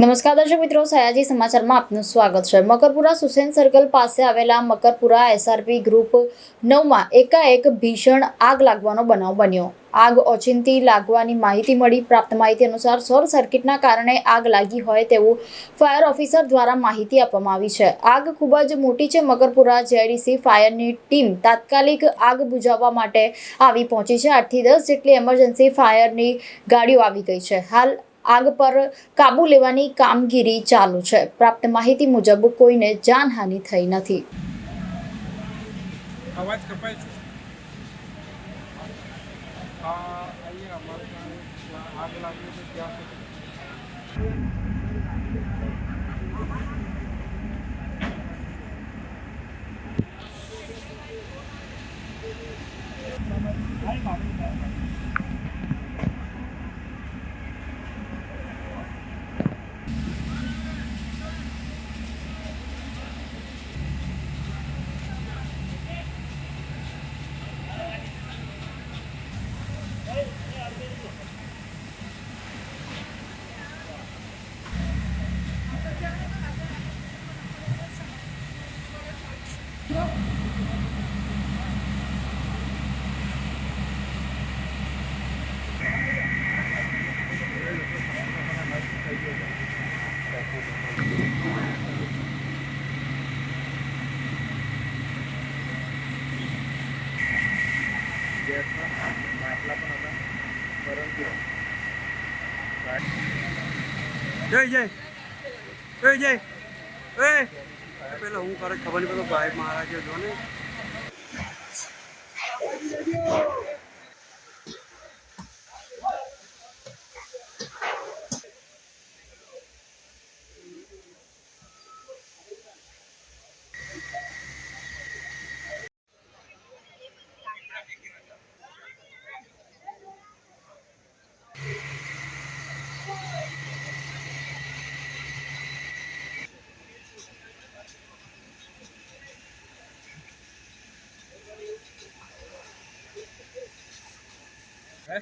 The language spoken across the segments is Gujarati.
નમસ્કાર દર્શક મિત્રો, સયાજી સમાચારમાં આપનું સ્વાગત છે. મકરપુરા સુસેન સર્કલ પાસે આવેલા મકરપુરા એસઆરપી ગ્રુપ નવમાં એકાએક ભીષણ આગ લાગવાનો બનાવ બન્યો. આગ ઓચિંતી લાગવાની માહિતી મળી, પ્રાપ્ત માહિતી અનુસાર શોર્ટ સર્કિટના કારણે આગ લાગી હોય તેવું ફાયર ઓફિસર દ્વારા માહિતી આપવામાં આવી છે. આગ ખૂબ જ મોટી છે. મકરપુરા જેડીસી ફાયરની ટીમ તાત્કાલિક આગ બુઝાવવા માટે આવી પહોંચી છે. આઠથી દસ જેટલી એમરજન્સી ફાયરની ગાડીઓ આવી ગઈ છે. હાલ આગ પર કાબુ લેવાની કામગીરી ચાલુ છે. પ્રાપ્ત માહિતી મુજબ કોઈને જાનહાનિ થઈ નથી. અવાજ કપાય જય જય. જય જય. એ પેલો હું કરે ખબર નહીં પેલો ભાઈ મહારાજે જો ને. Thank એ, એ,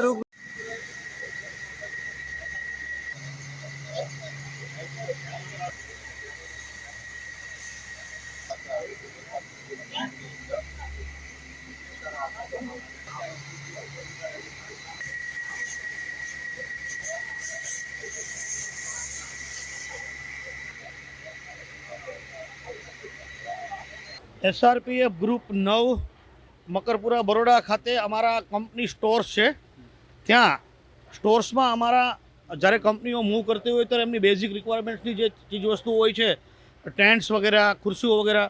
રૂક એસઆરપીએફ ગ્રુપ નવ મકરપુરા બરોડા ખાતે અમારા કંપની સ્ટોર્સ છે. ત્યાં સ્ટોર્સમાં અમારા જ્યારે કંપનીઓ મૂવ કરતી હોય ત્યારે એમની બેઝિક રિક્વાયરમેન્ટ્સની જે ચીજવસ્તુઓ હોય છે, ટેન્ટ્સ વગેરે, ખુરશીઓ વગેરે,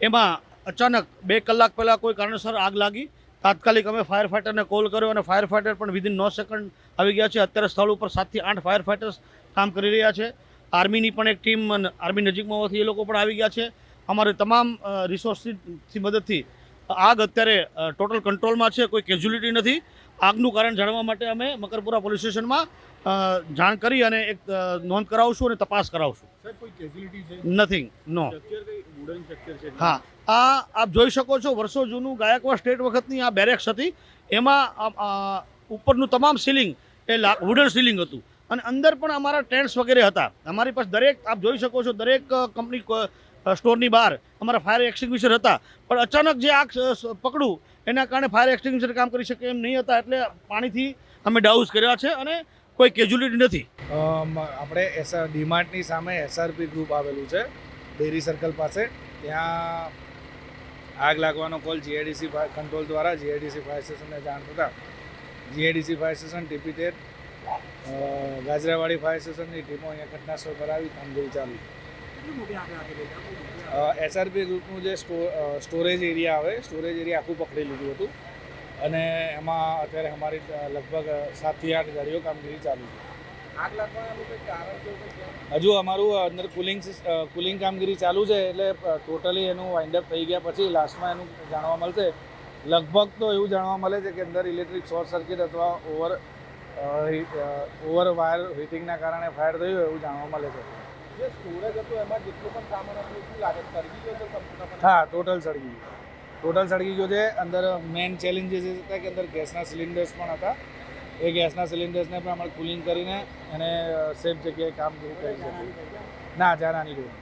એમાં અચાનક બે કલાક પહેલાં કોઈ કારણસર આગ લાગી. તાત્કાલિક અમે ફાયર ફાઇટરને કોલ કર્યો અને ફાયર ફાઇટર પણ વિધિન નો સેકન્ડ આવી ગયા છે. અત્યારે સ્થળ ઉપર સાતથી આઠ ફાયર ફાઈટર્સ કામ કરી રહ્યા છે. આર્મીની પણ એક ટીમ આર્મી નજીકમાં હોવાથી એ લોકો પણ આવી ગયા છે. અમારે તમામ રિસોર્સથી મદદથી આગ અત્યારે ટોટલ કંટ્રોલમાં છે કોઈ કેઝ્યુલિટી નથી. આગનું કારણ જાણવા માટે અમે મકરપુરા પોલીસ સ્ટેશનમાં જાણ કરી અને એક નોંધ કરાવશું અને તપાસ કરાવશું. નથિંગ નો હા આ આપ જોઈ શકો છો વર્ષો જૂનું ગાયકવાડ સ્ટેટ વખતની આ બેરેક્સ હતી. એમાં ઉપરનું તમામ સીલિંગ એ વુડન સીલિંગ હતું. અને અંદર પણ અમારા ટેન્ટ્સ વગેરે હતા. અમારી પાસે દરેક આપ જોઈ શકો છો દરેક કંપની સ્ટોરની બહાર. અમારા ફાયર એક્સ્ટિંગ્વિશર હતા. પણ અચાનક જે આગ પકડું એના કારણે ફાયર એક્સ્ટિંગ્વિશર કામ કરી શકે એમ નહીં હતા એટલે પાણીથી અમે ડાઉઝ કર્યા છે અને કોઈ કેજ્યુલિટી નથી. આપણે એસઆર ડીમાર્ટની સામે એસઆરપી ગ્રુપ આવેલું છે, ડેરી સર્કલ પાસે. ત્યાં આગ લાગવાનો કોલ જીઆઈડીસી કંટ્રોલ દ્વારા જીઆઈડીસી ફાયર સ્ટેશનને જાણ થતાં જીઆઈડીસી ફાયર સ્ટેશન ટીપી તેર ગાજરાવાડી ફાયર સ્ટેશનની ટીમો અહીંયા ઘટનાસ્થળ પર આવી કામગીરી ચાલુ. એસઆરપી ગ્રુપનું જે સ્ટોરેજ એરિયા આવે સ્ટોરેજ એરિયા આખું પકડી લીધું હતું. અને એમાં અત્યારે અમારી લગભગ સાતથી આઠ ગાડીઓ કામગીરી ચાલુ છે? હજુ અમારું અંદર કુલિંગ કુલિંગ કામગીરી ચાલુ છે એટલે ટોટલી એનું વાઇન્ડ અપ થઈ ગયા પછી લાસ્ટમાં એનું જાણવા મળશે. લગભગ તો એવું જાણવા મળે છે કે અંદર ઇલેક્ટ્રિક શોર્ટ સર્કિટ અથવા ઓવર ઓવર વાયર હીટિંગના કારણે ફાયર થયું એવું જાણવા મળે છે. હા ટોટલ સળગી ગયું. ટોટલ સળગી ગયું છે. અંદર મેઇન ચેલેન્જીસ એ હતા કે અંદર ગેસના સિલિન્ડર્સ પણ હતા. એ ગેસના સિલિન્ડર્સને પણ અમે કુલિંગ કરીને એને સેફ જગ્યાએ કામ કરી શકીએ. ના જાનાની ડોર